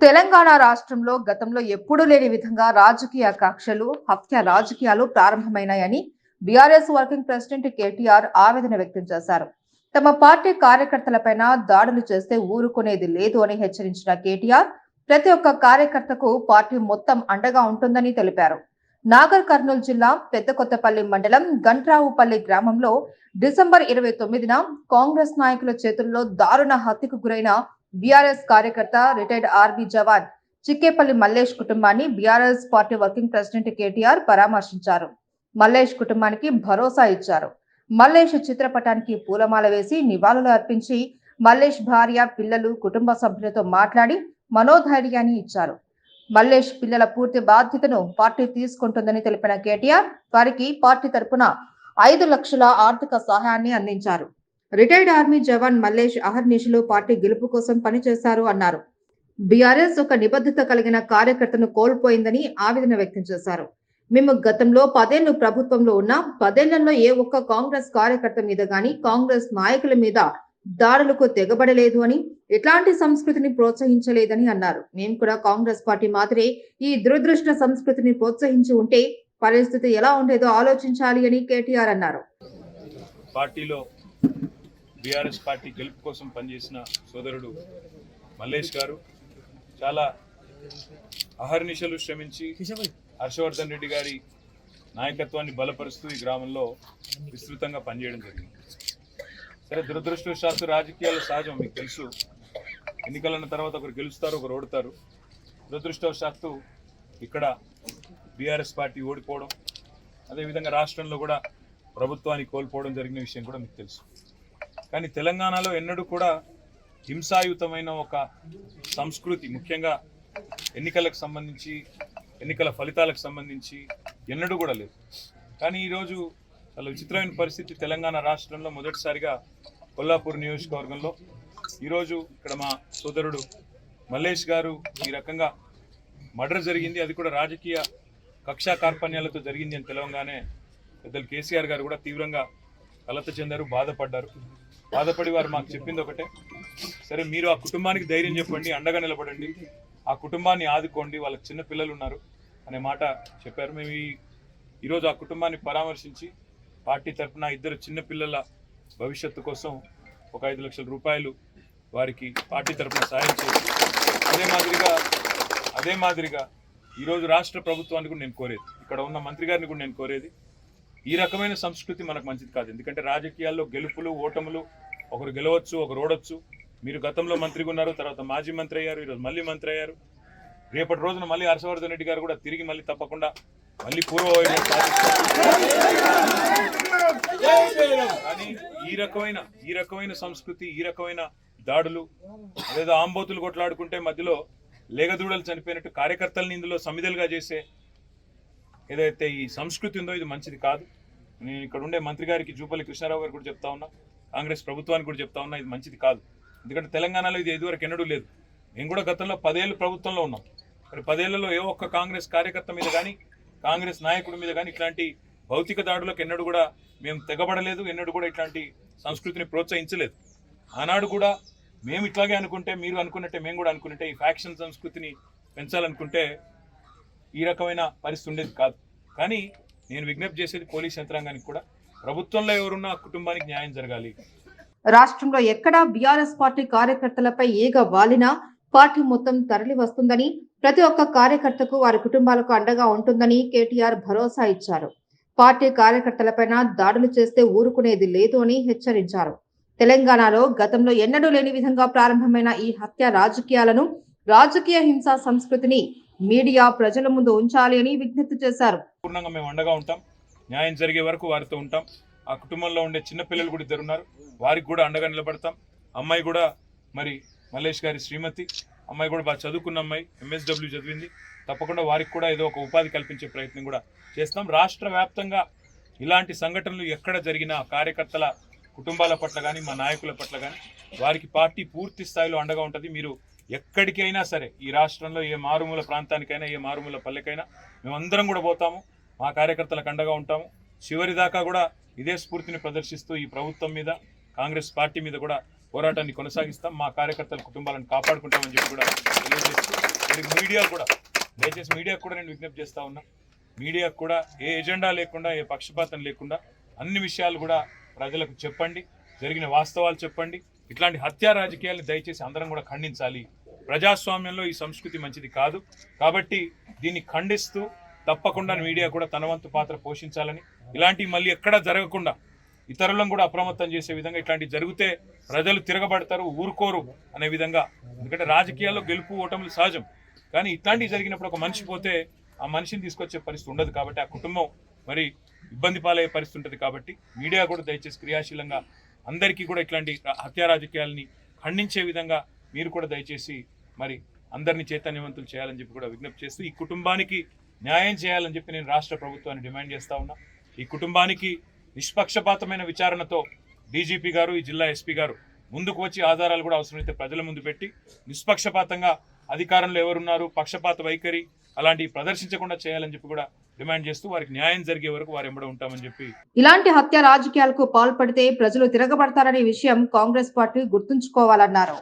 తెలంగాణ రాష్ట్రంలో గతంలో ఎప్పుడూ లేని విధంగా రాజకీయ కక్షలు హత్య రాజకీయాలు ప్రారంభమైనాయని బీఆర్ఎస్ వర్కింగ్ ప్రెసిడెంట్ కేటీఆర్ ఆవేదన వ్యక్తం చేశారు. తమ పార్టీ కార్యకర్తలపైన దాడులు చేస్తే ఊరుకునేది లేదు అని హెచ్చరించిన కేటీఆర్ ప్రతి ఒక్క కార్యకర్తకు పార్టీ మొత్తం అండగా ఉంటుందని తెలిపారు. నాగర్ కర్నూలు జిల్లా పెద్ద కొత్తపల్లి మండలం గంట్రావుపల్లి గ్రామంలో డిసెంబర్ ఇరవై తొమ్మిదిన కాంగ్రెస్ నాయకుల చేతుల్లో దారుణ హత్యకు గురైన బీఆర్ఎస్ కార్యకర్త రిటైర్డ్ ఆర్మీ జవాన్ చిక్కేపల్లి మల్లేష్ కుటుంబాన్ని BRS party working president KTR పరామర్శించారు. మల్లేష్ కుటుంబానికి భరోసా ఇచ్చారు. మల్లేష్ చిత్రపటానికి పూలమాల వేసి నివాళులు అర్పించి మల్లేష్ భార్య పిల్లలు కుటుంబ సభ్యులతో మాట్లాడి మనోధైర్యాన్ని ఇచ్చారు. మల్లేష్ పిల్లల పూర్తి బాధ్యతను పార్టీ తీసుకుంటుందని తెలిపిన కేటీఆర్ వారికి పార్టీ తరపున ఐదు లక్షల ఆర్థిక సహాయాన్ని అందించారు. రిటైర్డ్ ఆర్మీ జవాన్ మల్లేష్ అహర్నిశలు పార్టీ గెలుపు కోసం పనిచేశారు అన్నారు. బీఆర్ఎస్ ఒక నిబద్ధత కలిగిన కార్యకర్తను కోల్పోయిందని ఆవేదన వ్యక్తం చేశారు. మేము గతంలో పదేళ్ళు ప్రభుత్వంలో ఉన్న పదేళ్ళలో ఏ ఒక్క కాంగ్రెస్ కార్యకర్త మీద గాని కాంగ్రెస్ నాయకుల మీద దాడులకు తెగబడలేదు అని ఎట్లాంటి సంస్కృతిని ప్రోత్సహించలేదని అన్నారు. మేము కూడా కాంగ్రెస్ పార్టీ మాత్రమే ఈ దురదృష్ట సంస్కృతిని ప్రోత్సహించి ఉంటే పరిస్థితి ఎలా ఉండేదో ఆలోచించాలి అని కేటీఆర్ అన్నారు. పార్టీలో బీఆర్ఎస్ పార్టీ గెలుపు కోసం పనిచేసిన సోదరుడు మల్లేష్ గారు చాలా అహర్నిశలు శ్రమించి హర్షవర్ధన్ రెడ్డి గారి నాయకత్వాన్ని బలపరుస్తూ ఈ గ్రామంలో విస్తృతంగా పనిచేయడం జరిగింది. సరే దురదృష్టవశాత్తు రాజకీయాలు సహజం మీకు తెలుసు. ఎన్నికలన్న తర్వాత ఒకరు గెలుస్తారు ఒకరు ఓడతారు. దురదృష్టవశాత్తు ఇక్కడ బీఆర్ఎస్ పార్టీ ఓడిపోవడం అదేవిధంగా రాష్ట్రంలో కూడా ప్రభుత్వాన్ని కోల్పోవడం జరిగిన విషయం కూడా మీకు తెలుసు. కానీ తెలంగాణలో ఎన్నడూ కూడా హింసాయుతమైన ఒక సంస్కృతి ముఖ్యంగా ఎన్నికలకు సంబంధించి ఎన్నికల ఫలితాలకు సంబంధించి ఎన్నడూ కూడా లేదు. కానీ ఈరోజు చాలా విచిత్రమైన పరిస్థితి తెలంగాణ రాష్ట్రంలో మొదటిసారిగా కొల్లాపూర్ నియోజకవర్గంలో. ఈరోజు ఇక్కడ మా సోదరుడు మల్లేష్ గారు ఈ రకంగా మర్డర్ జరిగింది. అది కూడా రాజకీయ కక్షా కార్పణ్యాలతో జరిగింది అని తెలవంగానే పెద్దలు కేసీఆర్ గారు కూడా తీవ్రంగా కలత చెందారు బాధపడ్డారు. బాధపడి వారు మాకు చెప్పింది ఒకటే. సరే మీరు ఆ కుటుంబానికి ధైర్యం చెప్పండి అండగా నిలబడండి. ఆ కుటుంబాన్ని ఆదుకోండి వాళ్ళకి చిన్న పిల్లలు ఉన్నారు అనే మాట చెప్పారు. మేము ఈ ఈరోజు ఆ కుటుంబాన్ని పరామర్శించి పార్టీ తరఫున ఇద్దరు చిన్న పిల్లల భవిష్యత్తు కోసం ఒక ఐదు లక్షల రూపాయలు వారికి పార్టీ తరఫున సాయం చేసి అదే మాదిరిగా అదే మాదిరిగా ఈరోజు రాష్ట్ర ప్రభుత్వాన్ని కూడా నేను కోరేది. ఇక్కడ ఉన్న మంత్రి గారిని కూడా నేను కోరేది ఈ రకమైన సంస్కృతి మనకు మంచిది కాదు. ఎందుకంటే రాజకీయాల్లో గెలుపులు ఓటములు ఒకరు గెలవచ్చు ఒకరు ఓడొచ్చు. మీరు గతంలో మంత్రిగా ఉన్నారు తర్వాత మాజీ మంత్రి అయ్యారు ఈరోజు మళ్ళీ మంత్రి అయ్యారు. రేపటి రోజున మళ్ళీ హర్షవర్ధన్ రెడ్డి గారు కూడా తిరిగి మళ్ళీ తప్పకుండా మళ్ళీ పూర్వ కానీ ఈ రకమైన ఈ రకమైన సంస్కృతి ఈ రకమైన దాడులు లేదా ఆంబోతులు కొట్లాడుకుంటే మధ్యలో లేగదూడలు చనిపోయినట్టు కార్యకర్తలను ఇందులో సమిధలుగా చేసే ఏదైతే ఈ సంస్కృతి ఉందో ఇది మంచిది కాదు. నేను ఇక్కడ ఉండే మంత్రి గారికి జూపల్లి కృష్ణారావు గారు కూడా చెప్తా ఉన్నా కాంగ్రెస్ ప్రభుత్వానికి కూడా చెప్తా ఉన్నా ఇది మంచిది కాదు. ఎందుకంటే తెలంగాణలో ఇది ఇదివరకు ఎన్నడూ లేదు. మేము కూడా గతంలో పదేళ్ళు ప్రభుత్వంలో ఉన్నాం. మరి పదేళ్ళలో ఏ ఒక్క కాంగ్రెస్ కార్యకర్త మీద కానీ కాంగ్రెస్ నాయకుడి మీద కానీ ఇట్లాంటి భౌతిక దాడులకు ఎన్నడూ కూడా మేము తెగబడలేదు ఎన్నడూ కూడా ఇట్లాంటి సంస్కృతిని ప్రోత్సహించలేదు. ఆనాడు కూడా మేము ఇట్లాగే అనుకుంటే మీరు అనుకున్నట్టే మేము కూడా అనుకున్నట్టే ఈ ఫ్యాక్షన్ సంస్కృతిని పెంచాలనుకుంటే ఈ రకమైన పరిస్థితి ఉండేది కాదు. కానీ నేను విజ్ఞప్తి చేసేది పోలీస్ యంత్రాంగానికి కూడా. ప్రభుత్వంలో ఎవరున్నా కుటుంబానికి న్యాయం జరగాలి. రాష్ట్రంలో ఎక్కడా బీఆర్ఎస్ పార్టీ కార్యకర్తలపై ఈగ వాలినా పార్టీ మొత్తం తరలి వస్తుందని ప్రతి ఒక్క కార్యకర్తకు వారి కుటుంబాలకు అండగా ఉంటుందని కేటీఆర్ భరోసా ఇచ్చారు. పార్టీ కార్యకర్తలపైన దాడులు చేస్తే ఊరుకునేది లేదు అని హెచ్చరించారు. తెలంగాణలో గతంలో ఎన్నడూ లేని విధంగా ప్రారంభమైన ఈ హత్య రాజకీయాలను రాజకీయ హింసా సంస్కృతిని మీడియా ప్రజల ముందు ఉంచాలి అని విజ్ఞప్తి చేశారు. పూర్ణంగా మేము అండగా ఉంటాం. న్యాయం జరిగే వరకు వారితో ఉంటాం. ఆ కుటుంబంలో ఉండే చిన్న పిల్లలు కూడా ఇద్దరు ఉన్నారు. వారికి కూడా అండగా నిలబడతాం. అమ్మాయి కూడా మరి మల్లేష్ గారి శ్రీమతి. అమ్మాయి కూడా బాగా చదువుకున్న అమ్మాయి. ఎంఎస్డబ్ల్యూ చదివింది. తప్పకుండా వారికి కూడా ఏదో ఒక ఉపాధి కల్పించే ప్రయత్నం కూడా చేస్తాం. రాష్ట్ర వ్యాప్తంగా ఇలాంటి సంఘటనలు ఎక్కడ జరిగినా కార్యకర్తల కుటుంబాల పట్ల కానీ మా నాయకుల పట్ల కానీ వారికి పార్టీ పూర్తి స్థాయిలో అండగా ఉంటుంది. మీరు ఎక్కడికైనా సరే ఈ రాష్ట్రంలో ఏ మారుమూల ప్రాంతానికైనా ఏ మారుమూల పల్లెకైనా మేమందరం కూడా పోతాము మా కార్యకర్తలకు అండగా ఉంటాము. చివరి దాకా కూడా ఇదే స్ఫూర్తిని ప్రదర్శిస్తూ ఈ ప్రభుత్వం మీద కాంగ్రెస్ పార్టీ మీద కూడా పోరాటాన్ని కొనసాగిస్తాం. మా కార్యకర్తల కుటుంబాలను కాపాడుకుంటామని చెప్పి కూడా తెలియజేస్తూ మీడియా కూడా దయచేసి మీడియా కూడా నేను విజ్ఞప్తి చేస్తా ఉన్నా. మీడియాకు కూడా ఏ ఎజెండా లేకుండా ఏ పక్షపాతం లేకుండా అన్ని విషయాలు కూడా ప్రజలకు చెప్పండి. జరిగిన వాస్తవాలు చెప్పండి. ఇట్లాంటి హత్యా రాజకీయాలు దయచేసి అందరం కూడా ఖండించాలి. ప్రజాస్వామ్యంలో ఈ సంస్కృతి మంచిది కాదు. కాబట్టి దీన్ని ఖండిస్తూ తప్పకుండా మీడియా కూడా తన వంతు పాత్ర పోషించాలని ఇలాంటివి మళ్ళీ ఎక్కడా జరగకుండా ఇతరులను కూడా అప్రమత్తం చేసే విధంగా ఇట్లాంటివి జరిగితే ప్రజలు తిరగబడతారు ఊరుకోరు అనే విధంగా. ఎందుకంటే రాజకీయాల్లో గెలుపు ఓటములు సహజం. కానీ ఇట్లాంటివి జరిగినప్పుడు ఒక మనిషి పోతే ఆ మనిషిని తీసుకొచ్చే పరిస్థితి ఉండదు కాబట్టి ఆ కుటుంబం మరి ఇబ్బంది పాలయ్యే పరిస్థితి ఉంటుంది కాబట్టి మీడియా కూడా దయచేసి క్రియాశీలంగా అందరికీ కూడా ఇట్లాంటి హత్యా రాజకీయాలని ఖండించే విధంగా మీరు కూడా దయచేసి మరి అందరినీ చైతన్యవంతులు చేయాలని చెప్పి కూడా విజ్ఞప్తి చేస్తూ ఈ కుటుంబానికి న్యాయం చేయాలని చెప్పి నేను రాష్ట్ర ప్రభుత్వాన్ని డిమాండ్ చేస్తా ఉన్నా. ఈ కుటుంబానికి నిష్పక్షపాతమైన విచారణతో డీజీపీ గారు ఈ జిల్లా ఎస్పీ గారు ముందుకు వచ్చి ఆధారాలు కూడా అవసరమైతే ప్రజల ముందు పెట్టి నిష్పక్షపాతంగా అధికారంలో ఎవరున్నారు? పక్షపాత వైఖరి అలాంటివి ప్రదర్శించకుండా చేయాలని చెప్పి కూడా డిమాండ్ చేస్తూ వారికి న్యాయం జరిగే వరకు వారు ఎంబడ ఉంటామని చెప్పి ఇలాంటి హత్య రాజకీయాలకు పాల్పడితే ప్రజలు తిరగబడతారనే విషయం కాంగ్రెస్ పార్టీ గుర్తుంచుకోవాలన్నారు.